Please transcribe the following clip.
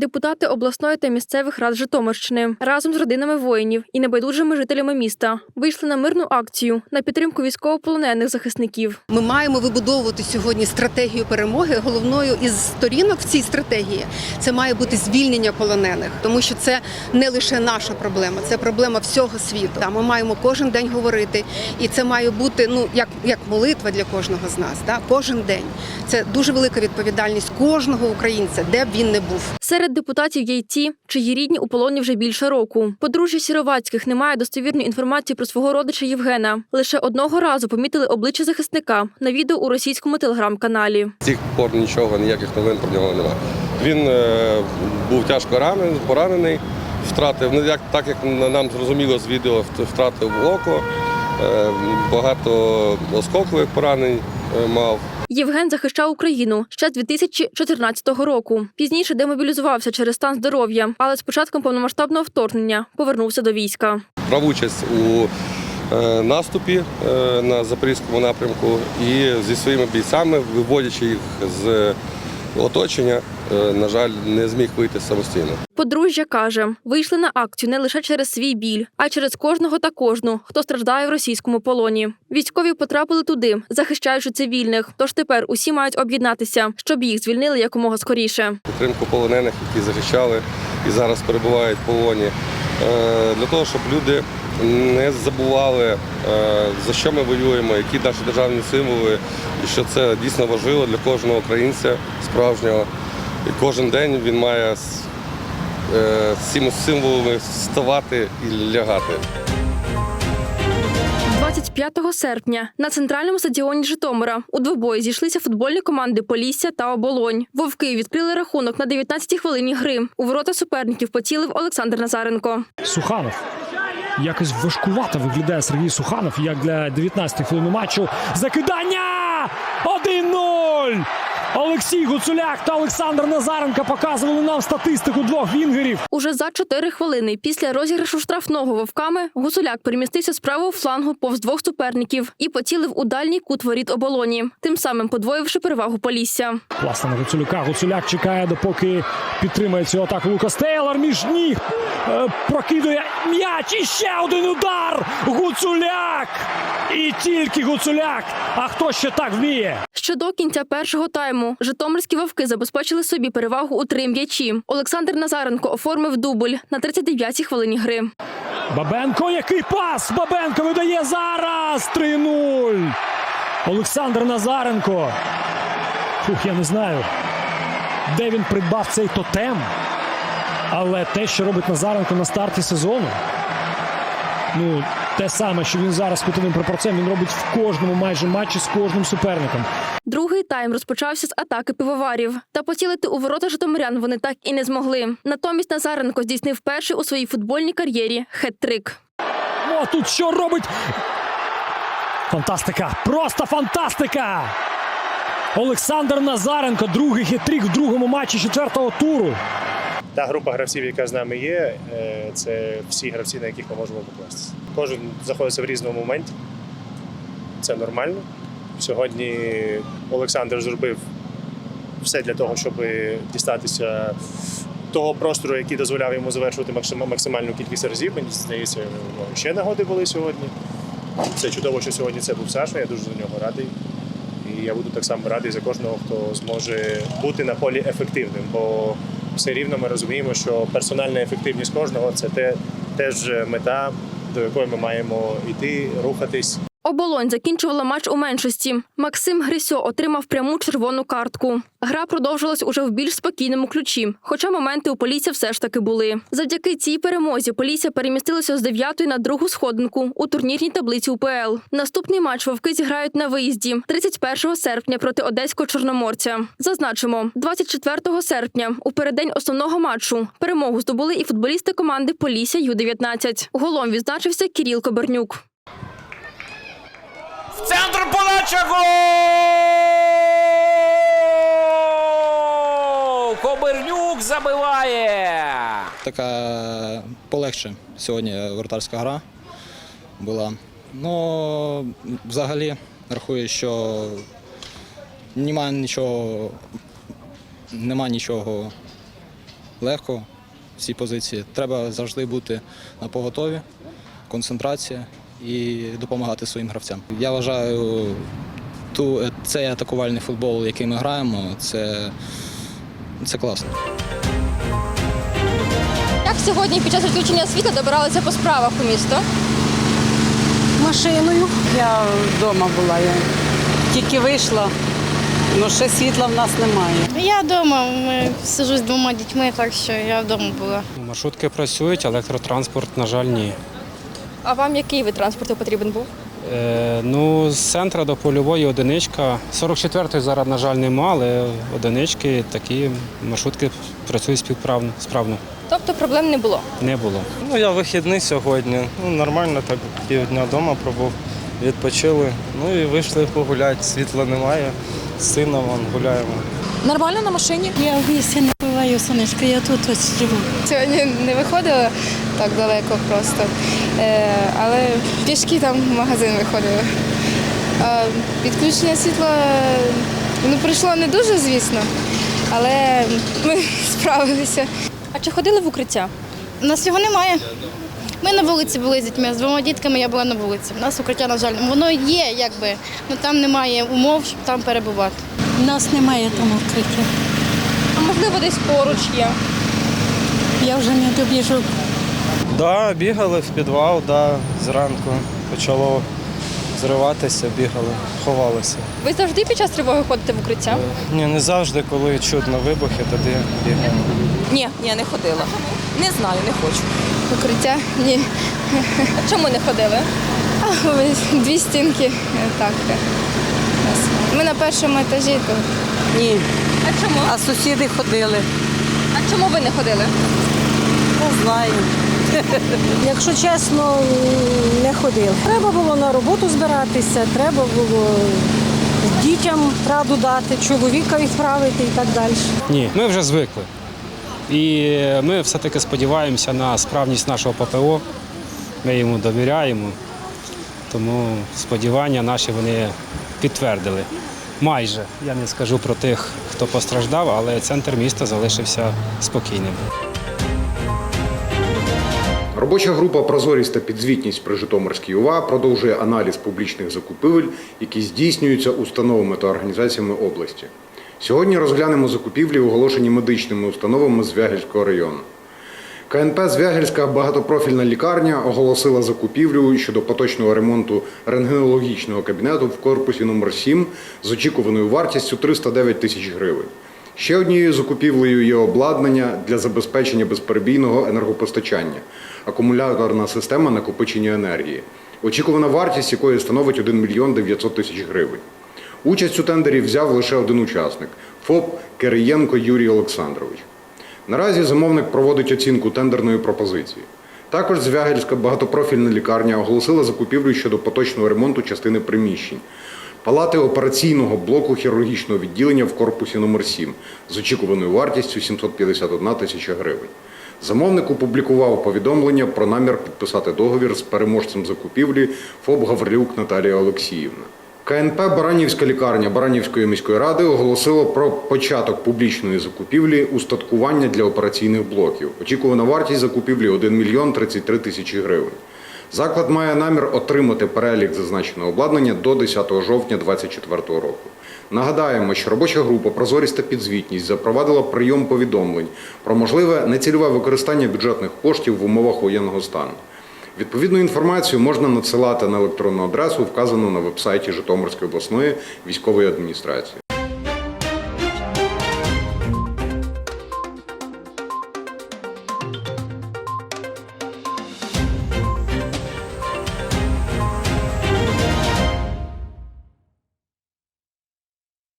Депутати обласної та місцевих рад Житомирщини разом з родинами воїнів і небайдужими жителями міста вийшли на мирну акцію на підтримку військовополонених захисників. Ми маємо вибудовувати сьогодні стратегію перемоги. Головною із сторінок в цій стратегії це має бути звільнення полонених, тому що це не лише наша проблема, це проблема всього світу. Ми маємо кожен день говорити, і це має бути ну як, як молитва для кожного з нас. Кожен день це дуже велика відповідальність кожного українця, де б він не був. Серед депутатів є й ті, чиї рідні у полоні вже більше року. Подружжя Сіровацьких не має достовірної інформації про свого родича Євгена. Лише одного разу помітили обличчя захисника на відео у російському телеграм-каналі. З пор нічого, ніяких новин про нього немає. Він е, був тяжко ранений, поранений, втратив, ну як так як нам зрозуміло з відео, втратив око, е, багато осколкових поранень е, мав. Євген захищав Україну ще з 2014 року. Пізніше демобілізувався через стан здоров'я, але з початком повномасштабного вторгнення повернувся до війська. Брав участь у е, наступі е, на Запорізькому напрямку і зі своїми бійцями, виводячи їх з оточення, е, на жаль, не зміг вийти самостійно. Подружжя каже, вийшли на акцію не лише через свій біль, а й через кожного та кожну, хто страждає в російському полоні. Військові потрапили туди, захищаючи цивільних. Тож тепер усі мають об'єднатися, щоб їх звільнили якомога скоріше. Підтримку полонених, які захищали і зараз перебувають в полоні, для того, щоб люди не забували, е, за що ми воюємо, які наші державні символи, і що це дійсно важливо для кожного українця справжнього. І кожен день він має з е, цими символами вставати і лягати. 25 серпня на центральному стадіоні Житомира у двобої зійшлися футбольні команди Полісся та Оболонь. Вовки відкрили рахунок на 19-й хвилині гри. У ворота суперників поцілив Олександр Назаренко. Суханов. Якось важкувато виглядає Сергій Суханов, як для 19 хвилини матчу. Закидання! 1-0! Олексій Гуцуляк та Олександр Назаренко показували нам статистику двох вінгерів. Уже за 4 хвилини після розіграшу штрафного вовками Гусуляк перемістився з правого флангу повз двох суперників і поцілив у дальній кут воріт оболоні, тим самим подвоївши перевагу Полісся. Власне на Гуцуляка. Гуцуляк чекає, допоки підтримає цю атаку Лукас Тейлор між ніг. Е, прокидує м'яч. І ще один удар. Гуцуляк! І тільки Гуцуляк. А хто ще так вміє? Ще до кінця першого тайму житомирські вовки забезпечили собі перевагу у три м'ячі. Олександр Назаренко оформив дубль на 39-й хвилині гри. Бабенко, який пас! Бабенко видає зараз 3-0. Олександр Назаренко. Фух, я не знаю, де він придбав цей тотем. Але те, що робить Назаренко на старті сезону, ну, те саме, що він зараз кутовим пропорцієм, він робить в кожному майже матчі з кожним суперником. Другий тайм розпочався з атаки пивоварів. Та поцілити у ворота житомирян вони так і не змогли. Натомість Назаренко здійснив перший у своїй футбольній кар'єрі хет-трик. А тут що робить? Фантастика! Просто фантастика! Олександр Назаренко, другий хитрик в другому матчі четвертого туру. Та група гравців, яка з нами є, е, це всі гравці, на яких ми можемо покластися. Кожен знаходиться в різному моменті. Це нормально. Сьогодні Олександр зробив все для того, щоб дістатися того простору, який дозволяв йому завершувати максимальну кількість разів. Мені здається, ще нагоди були сьогодні. Це чудово, що сьогодні це був Саша. Я дуже за нього радий. І я буду так само радий за кожного, хто зможе бути на полі ефективним. Бо все рівно ми розуміємо, що персональна ефективність кожного це те, теж мета, до якої ми маємо йти, рухатись. Оболонь закінчувала матч у меншості. Максим Грисьо отримав пряму червону картку. Гра продовжилась уже в більш спокійному ключі, хоча моменти у Полісся все ж таки були. Завдяки цій перемозі Полісся перемістилося з 9 на другу сходинку у турнірній таблиці УПЛ. Наступний матч вовки зіграють на виїзді 31 серпня проти одеського чорноморця. Зазначимо, 24 серпня у переддень основного матчу перемогу здобули і футболісти команди Полісся Ю-19. Голом відзначився Кіріл Кобернюк. Центр подача гол! Кобернюк забиває! Така полегше сьогодні вратарська гра була. Ну, взагалі, рахую, що немає нічого нема нічого легкого в цій позиції. Треба завжди бути на поготові, концентрація і допомагати своїм гравцям. Я вважаю, ту, цей атакувальний футбол, який ми граємо, це, це класно. Як сьогодні під час відключення світла добиралися по справах у місто? Машиною. Я вдома була. Я тільки вийшла, але ще світла в нас немає. Я вдома, ми сижу з двома дітьми, так що я вдома була. Маршрутки працюють, електротранспорт, на жаль, ні. А вам який вид транспорту потрібен був? Е, ну, з центра до польової одиничка. 44-ї зараз, на жаль, нема, але одинички такі маршрутки працюють співправно, справно. Тобто проблем не було. Не було. Ну, я вихідний сьогодні. Ну, нормально, так півдня вдома пробув, відпочили. Ну і вийшли погуляти. Світла немає. З сином вон, гуляємо. Нормально на машині? Я в місті не сонечко, я тут ось живу. Сьогодні не виходила так далеко просто, е, але пішки там в магазин виходили. А Відключення світла ну, прийшло не дуже, звісно, але ми справилися. А чи ходили в укриття? У нас його немає. Ми на вулиці були з дітьми, з двома дітками я була на вулиці. У нас укриття, на жаль, воно є, якби, але там немає умов, щоб там перебувати. У нас немає там укриття. Можливо, десь поруч є. Я вже не добіжу. Да, бігали в підвал, да, зранку почало зриватися, бігали, ховалися. Ви завжди під час тривоги ходите в укриття? Ні, не завжди, коли чутно вибухи, тоді бігаємо. Ні, ні, не ходила. Не знаю, не хочу. Укриття? Ні. А чому не ходили? А, Дві стінки. е, Так. е. Ми на першому етажі, то Ні. А чому? А сусіди ходили. А чому ви не ходили? Не знаю. Якщо чесно, не ходив. Треба було на роботу збиратися, треба було дітям раду дати, чоловіка відправити і так далі. Ні, ми вже звикли. І ми все-таки сподіваємося на справність нашого ППО. Ми йому довіряємо. Тому сподівання наші вони підтвердили. Майже. Я не скажу про тих, хто постраждав, але центр міста залишився спокійним. Робоча група Прозорість та підзвітність при Житомирській ОВА продовжує аналіз публічних закупівель, які здійснюються установами та організаціями області. Сьогодні розглянемо закупівлі, оголошені медичними установами Звягельського району. КНП Звягельська багатопрофільна лікарня оголосила закупівлю щодо поточного ремонту рентгенологічного кабінету в корпусі номер 7 з очікуваною вартістю 309 тисяч гривень. Ще однією закупівлею є обладнання для забезпечення безперебійного енергопостачання, акумуляторна система накопичення енергії, очікувана вартість якої становить 1 мільйон 900 тисяч гривень. Участь у тендері взяв лише один учасник ФОП Кириєнко Юрій Олександрович. Наразі замовник проводить оцінку тендерної пропозиції. Також Звягельська багатопрофільна лікарня оголосила закупівлю щодо поточного ремонту частини приміщень. Палати операційного блоку хірургічного відділення в корпусі номер 7 з очікуваною вартістю 751 тисяча гривень. Замовник опублікував повідомлення про намір підписати договір з переможцем закупівлі ФОБ Гаврилюк Наталія Олексіївна. КНП Баранівська лікарня Баранівської міської ради оголосила про початок публічної закупівлі устаткування для операційних блоків. Очікувана вартість закупівлі 1 мільйон 33 тисячі гривень. Заклад має намір отримати перелік зазначеного обладнання до 10 жовтня 2024 року. Нагадаємо, що робоча група Прозорість та підзвітність запровадила прийом повідомлень про можливе нецільове використання бюджетних коштів в умовах воєнного стану. Відповідну інформацію можна надсилати на електронну адресу, вказану на вебсайті Житомирської обласної військової адміністрації.